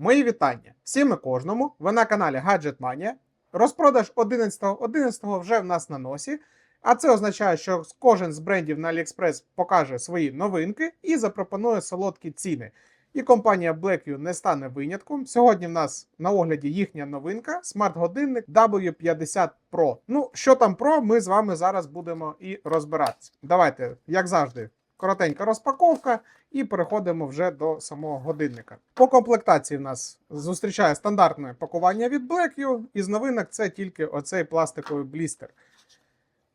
Мої вітання всім і кожному. Ви на каналі Gadget Mania. Розпродаж 11.11 11 вже в нас на носі. А це означає, що кожен з брендів на AliExpress покаже свої новинки і запропонує солодкі ціни. І компанія Blackview не стане винятком. Сьогодні в нас на огляді їхня новинка смарт-годинник W50 Pro. Ну, що там Pro, ми з вами зараз будемо і розбиратися. Давайте, як завжди, коротенька розпаковка, і переходимо вже до самого годинника. По комплектації в нас зустрічає стандартне пакування від Blackview. Із новинок це тільки оцей пластиковий блістер.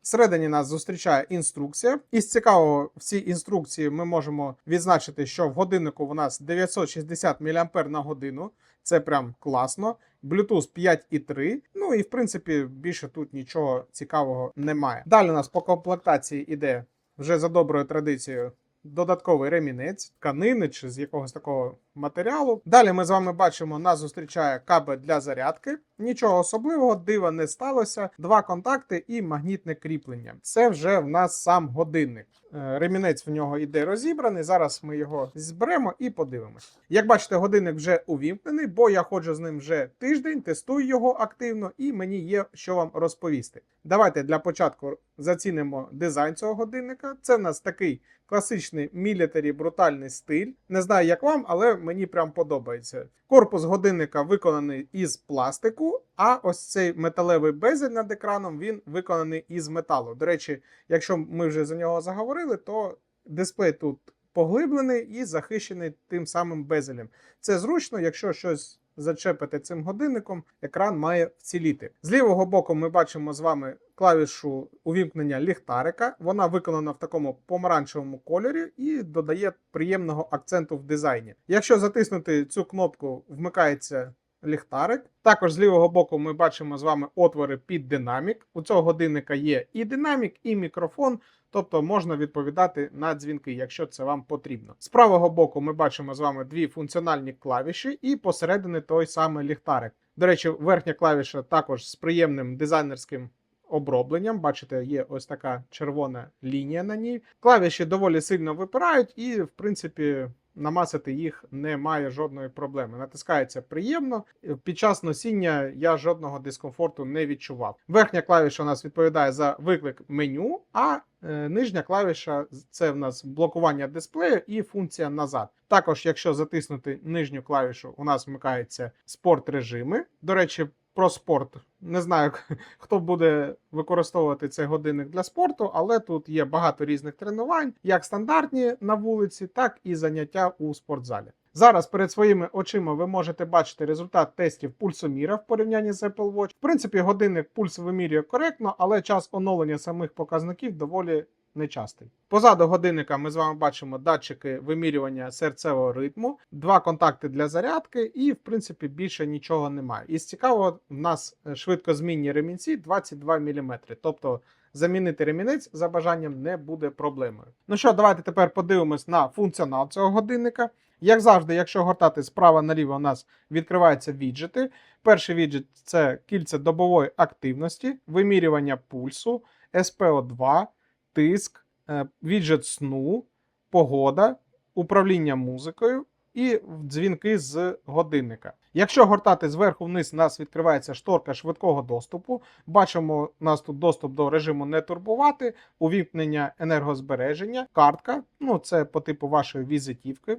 Всередині нас зустрічає інструкція. Із цікавого в цій інструкції ми можемо відзначити, що в годиннику у нас 960 мАh на годину. Це прям класно. Bluetooth 5.3. Ну і в принципі більше тут нічого цікавого немає. Далі у нас по комплектації іде вже за доброю традицією. Додатковий ремінець, тканини чи з якогось такого матеріалу. Далі ми з вами бачимо, нас зустрічає кабель для зарядки. Нічого особливого, дива не сталося. Два контакти і магнітне кріплення. Це вже в нас сам годинник. Е, Ремінець в нього йде розібраний. Зараз ми його зберемо і подивимось. Як бачите, годинник вже увімкнений, бо я ходжу з ним вже тиждень, тестую його активно, і мені є що вам розповісти. Давайте для початку зацінимо дизайн цього годинника. Це в нас такий класичний мілітарі брутальний стиль. Не знаю, як вам, але мені прям подобається. Корпус годинника виконаний із пластику, а ось цей металевий безель над екраном він виконаний із металу. До речі, якщо ми вже за нього заговорили, то дисплей тут поглиблений і захищений тим самим безелем. Це зручно, якщо щось зачепити цим годинником, екран має вціліти. З лівого боку ми бачимо з вами клавішу увімкнення ліхтарика. Вона виконана в такому помаранчевому кольорі і додає приємного акценту в дизайні. Якщо затиснути цю кнопку, вмикається ліхтарик. Також з лівого боку ми бачимо з вами отвори під динамік. У цього годинника є і динамік, і мікрофон. Тобто можна відповідати на дзвінки, якщо це вам потрібно. З правого боку ми бачимо з вами дві функціональні клавіші, і посередині той самий ліхтарик. До речі, верхня клавіша також з приємним дизайнерським обробленням. Бачите, є ось така червона лінія на ній. Клавіші доволі сильно випирають, і, в принципі, намасити їх немає жодної проблеми. Натискається приємно. Під час носіння я жодного дискомфорту не відчував. Верхня клавіша у нас відповідає за виклик меню, а е, нижня клавіша це в нас блокування дисплею і функція назад. Також, якщо затиснути нижню клавішу, у нас вмикаються спорт режими. До речі, про спорт. Не знаю, хто буде використовувати цей годинник для спорту, але тут є багато різних тренувань, як стандартні на вулиці, так і заняття у спортзалі. Зараз перед своїми очима ви можете бачити результат тестів пульсоміра в порівнянні з Apple Watch. В принципі, годинник пульс вимірює коректно, але час оновлення самих показників доволі нечастий. Позаду годинника ми з вами бачимо датчики вимірювання серцевого ритму, два контакти для зарядки, і в принципі більше нічого немає. Із цікавого, в нас е, швидкозмінні ремінці 22 мм. Тобто замінити ремінець за бажанням не буде проблемою. Ну що, давайте тепер подивимось на функціонал цього годинника. Як завжди, якщо гортати справа наліво, у нас відкриваються віджити. Перший віджит це кільце добової активності, вимірювання пульсу, SPO2, тиск, е, віджит сну, погода, управління музикою і дзвінки з годинника. Якщо гортати зверху вниз, у нас відкривається шторка швидкого доступу. Бачимо, у нас тут доступ до режиму не турбувати, увімкнення енергозбереження, картка. Ну, це по типу вашої візитівки.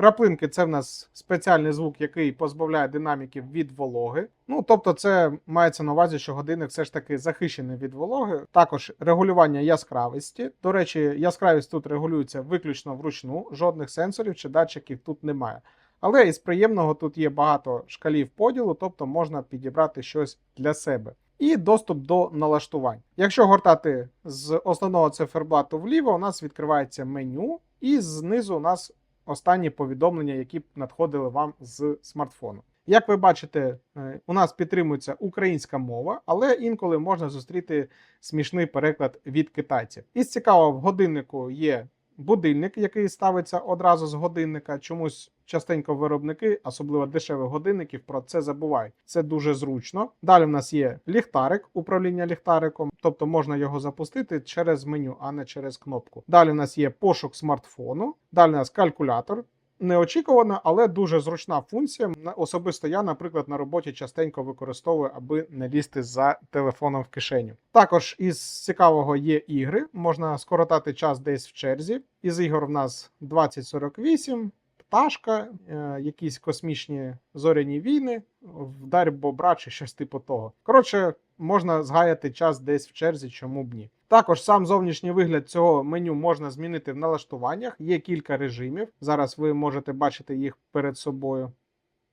Краплинки це в нас спеціальний звук, який позбавляє динаміків від вологи. Ну, тобто, це мається на увазі, що годинник все ж таки захищений від вологи. Також регулювання яскравості. До речі, яскравість тут регулюється виключно вручну, жодних сенсорів чи датчиків тут немає. Але із приємного тут є багато шкалів поділу, тобто можна підібрати щось для себе. І доступ до налаштувань. Якщо гортати з основного циферблату вліво, у нас відкривається меню, і знизу у нас останні повідомлення, які надходили вам з смартфону. Як ви бачите, е, у нас підтримується українська мова, але інколи можна зустріти смішний переклад від китайців. Із цікавого в годиннику є будильник, який ставиться одразу з годинника. Чомусь частенько виробники, особливо дешевих годинників, про це забувають. Це дуже зручно. Далі в нас є ліхтарик, управління ліхтариком, тобто можна його запустити через меню, а не через кнопку. Далі в нас є пошук смартфону. Далі у нас калькулятор. Неочікувана, але дуже зручна функція. Особисто я, наприклад, на роботі частенько використовую, аби не лізти за телефоном в кишеню. Також із цікавого є ігри. Можна скоротати час десь в черзі. Із ігор в нас 2048, пташка, е, якісь космічні зоряні війни, вдарь бобра чи щось типу того. Коротше, можна згаяти час десь в черзі, чому б ні. Також сам зовнішній вигляд цього меню можна змінити в налаштуваннях. Є кілька режимів. Зараз ви можете бачити їх перед собою.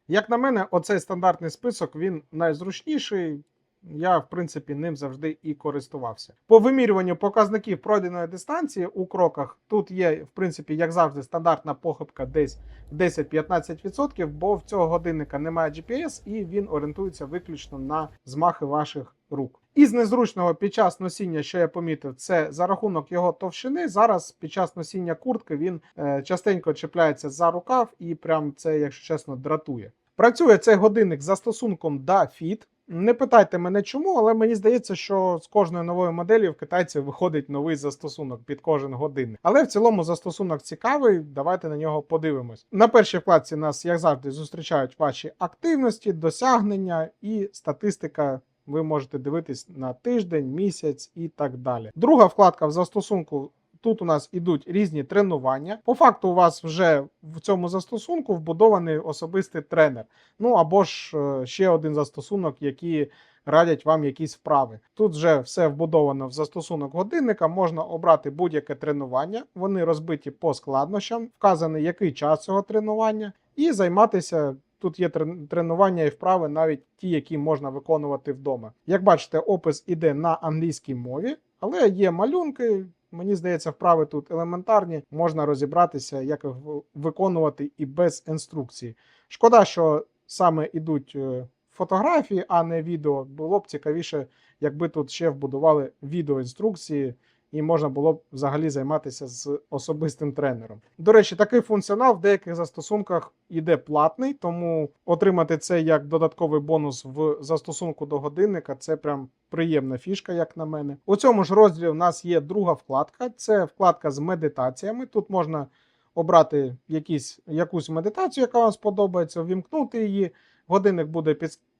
Як на мене, оцей стандартний список він найзручніший. Я, в принципі, ним завжди і користувався. По вимірюванню показників пройденої дистанції у кроках тут є, в принципі, як завжди, стандартна похибка десь 10-15%, бо в цього годинника немає GPS і він орієнтується виключно на змахи ваших рук. Із незручного під час носіння, що я помітив, це за рахунок його товщини. Зараз під час носіння куртки він е, частенько чіпляється за рукав і прям це, якщо чесно, дратує. Працює цей годинник за стосунком da Fit. Не питайте мене чому, але мені здається, що з кожною новою моделлю в китайців виходить новий застосунок під кожен годинник. Але в цілому застосунок цікавий. Давайте на нього подивимось. На першій вкладці нас, як завжди, зустрічають ваші активності, досягнення і статистика. Ви можете дивитись на тиждень, місяць і так далі. Друга вкладка в застосунку. Тут у нас ідуть різні тренування. По факту, у вас вже в цьому застосунку вбудований особистий тренер. Ну або ж е, ще один застосунок, який радять вам якісь вправи. Тут вже все вбудовано в застосунок годинника. Можна обрати будь-яке тренування. Вони розбиті по складнощам, вказаний який час цього тренування, і займатися. Тут є тренування і вправи, навіть ті, які можна виконувати вдома. Як бачите, опис іде на англійській мові, але є малюнки. Мені здається, вправи тут елементарні, можна розібратися, як їх виконувати і без інструкції. Шкода, що саме ідуть е, фотографії, а не відео. Було б цікавіше, якби тут ще вбудували відеоінструкції, і можна було б взагалі займатися з особистим тренером. До речі, такий функціонал в деяких застосунках іде платний, тому отримати це як додатковий бонус в застосунку до годинника це прям приємна фішка, як на мене. У цьому ж розділі у нас є друга вкладка. Це вкладка з медитаціями. Тут можна обрати якісь, якусь медитацію, яка вам сподобається, ввімкнути її. Годинник буде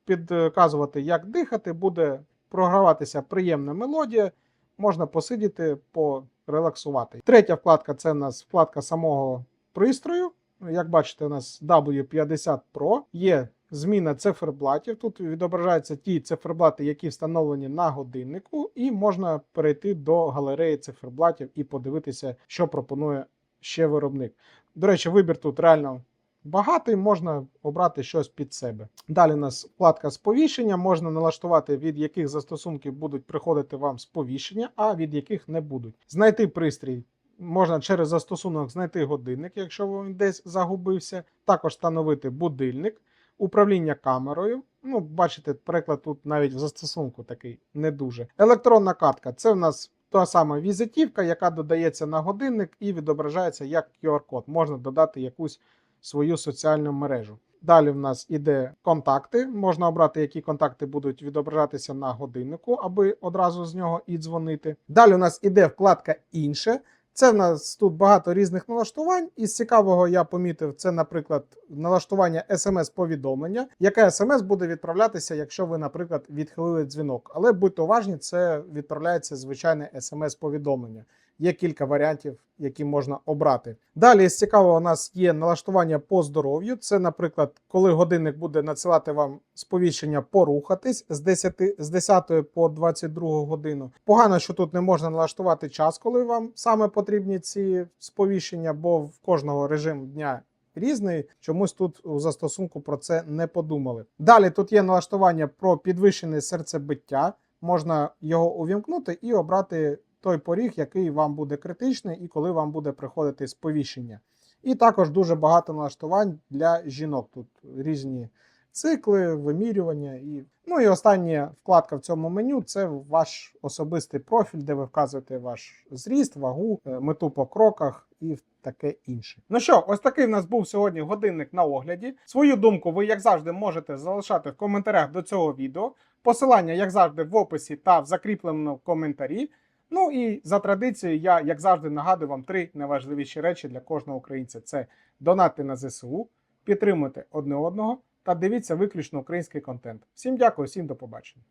підказувати, як дихати, буде програватися приємна мелодія. Можна посидіти, порелаксувати. Третя вкладка це у нас вкладка самого пристрою. Як бачите, у нас W50 Pro є зміна циферблатів. Тут відображаються ті циферблати, які встановлені на годиннику, і можна перейти до галереї циферблатів і подивитися, що пропонує ще виробник. До речі, вибір тут реально багатий, можна обрати щось під себе. Далі у нас вкладка сповіщення. Можна налаштувати, від яких застосунків будуть приходити вам сповіщення, а від яких не будуть. Знайти пристрій. Можна через застосунок знайти годинник, якщо він десь загубився. Також встановити будильник, управління камерою. Ну, бачите, приклад тут навіть в застосунку такий не дуже. Електронна картка це в нас та сама візитівка, яка додається на годинник і відображається як QR-код. Можна додати якусь свою соціальну мережу. Далі в нас іде контакти. Можна обрати, які контакти будуть відображатися на годиннику, аби одразу з нього і дзвонити. Далі у нас іде вкладка інше. Це в нас тут багато різних налаштувань. Із цікавого я помітив, це, наприклад, налаштування смс-повідомлення, яке смс буде відправлятися, якщо ви, наприклад, відхилили дзвінок. Але будьте уважні, це відправляється звичайне смс-повідомлення. Є кілька варіантів, які можна обрати. Далі з цікавого у нас є налаштування по здоров'ю. Це, наприклад, коли годинник буде надсилати вам сповіщення порухатись з 10, з 10 по 22 годину. Погано, що тут не можна налаштувати час, коли вам саме потрібні ці сповіщення, бо в кожного режим дня. Різний, чомусь тут у застосунку про це не подумали. Далі тут є налаштування про підвищене серцебиття. Можна його увімкнути і обрати той поріг, який вам буде критичний, і коли вам буде приходити сповіщення. І також дуже багато налаштувань для жінок. Тут різні цикли, вимірювання. І... Ну і остання вкладка в цьому меню це ваш особистий профіль, де ви вказуєте ваш зріст, вагу, е, мету по кроках і таке інше. Ну що, ось такий в нас був сьогодні годинник на огляді. Свою думку ви, як завжди, можете залишати в коментарях до цього відео. Посилання, як завжди, в описі та в закріпленому коментарі. Ну і за традицією, я, як завжди, нагадую вам три найважливіші речі для кожного українця: це донати на ЗСУ, підтримуйте одне одного та дивіться виключно український контент. Всім дякую, всім до побачення.